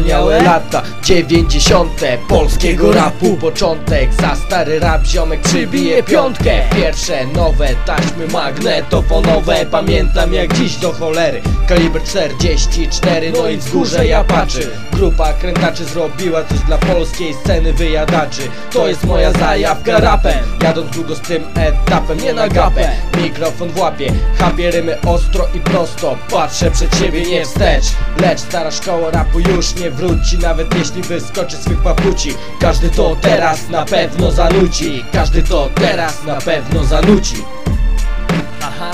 wspaniałe lata. Dziewięćdziesiąte polskiego rapu Początek. Za stary rap ziomek przybije piątkę. Pierwsze nowe taśmy magnetofonowe. Pamiętam jak dziś do cholery. Kaliber 44 no i wzgórze ja patrzę. Grupa krętaczy zrobiła coś dla polskiej sceny wyjadaczy. To jest moja zajawka rapem Jadąc długo z tym etapem, nie na gapę. Mikrofon w łapie, chapie rymy ostro i prosto. Patrzę przed siebie nie wstecz. Lecz stara szkoła rapu już nie wróci. Nawet jeśli wyskoczy swych papuci. Każdy to teraz na pewno zanuci Każdy to teraz na pewno zanuci Aha.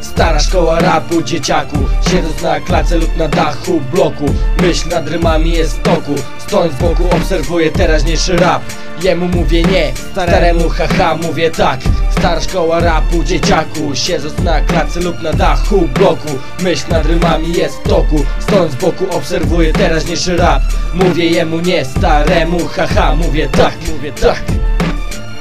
Stara szkoła rapu dzieciaku. Siedząc na klace lub na dachu bloku. Myśl nad rymami jest w toku Stojąc z boku obserwuję teraźniejszy rap. Jemu mówię nie, staremu haha mówię tak. Stara szkoła rapu dzieciaku Siedząc na klace lub na dachu bloku. Myśl nad rymami jest w toku. Stojąc z boku obserwuję teraźniejszy rap. Mówię jemu nie, staremu haha mówię tak, mówię tak.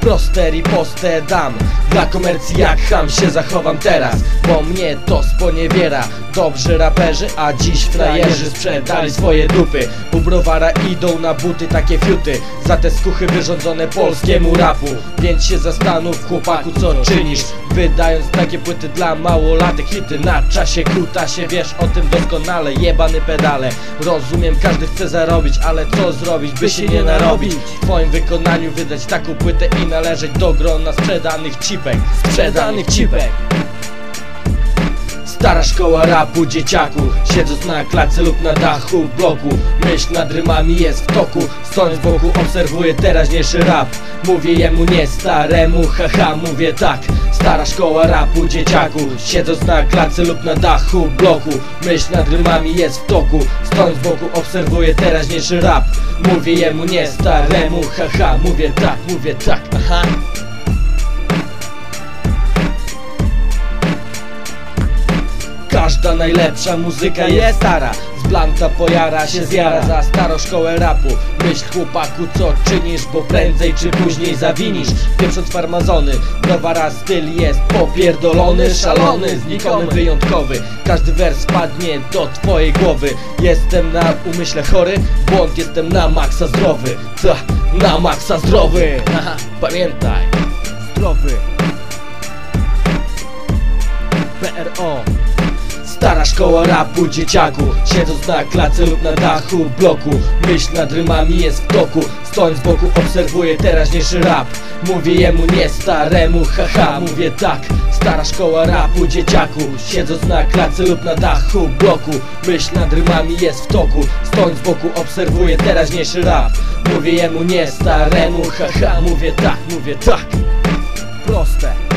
Proste ripostę dam Dla komercji jak ham się zachowam teraz Bo mnie to sponiewiera. Dobrzy raperzy, a dziś frajerzy sprzedali swoje dupy. U browara idą na buty takie fiuty Za te skuchy wyrządzone polskiemu rapu. Więc się zastanów chłopaku co czynisz Wydając takie płyty dla małolatek. Hity na czasie kuta się wiesz o tym doskonale Jebany pedale. Rozumiem każdy chce zarobić Ale co zrobić by się nie narobić? W twoim wykonaniu wydać taką płytę i należeć do grona sprzedanych cipek Sprzedanych cipek. Stara szkoła rapu dzieciaku Siedząc na klace lub na dachu bloku. Myśl nad rymami jest w toku Stojąc z boku obserwuję teraźniejszy rap. Mówię jemu nie staremu, haha mówię tak. Stara szkoła rapu dzieciaku Siedząc na klace lub na dachu bloku. Myśl nad rymami jest w toku Stojąc z boku obserwuję teraźniejszy rap. Mówię jemu nie staremu, haha mówię tak, mówię tak, aha Każda najlepsza muzyka jest stara. Z blanta pojara się zjara. Za starą szkołę rapu Myśl chłopaku co czynisz, bo prędzej czy później zawinisz. Pieprząc farmazony, browara styl jest popierdolony Szalony, znikomy, wyjątkowy. Każdy wers padnie do twojej głowy. Jestem na umyśle chory, błąd jestem na maksa zdrowy. Ta, na maksa zdrowy. Haha, Pamiętaj. Zdrowy. PRO Stara szkoła rapu dzieciaku. Siedząc na klace lub na dachu bloku Myśl nad rymami jest w toku. Stojąc z boku obserwuję teraźniejszy rap. Mówię jemu nie staremu, haha. Mówię tak Stara szkoła rapu dzieciaku. Siedząc na klace lub na dachu bloku Myśl nad rymami jest w toku. Stojąc z boku obserwuję teraźniejszy rap. Mówię jemu nie staremu, haha. Mówię tak, mówię tak. Proste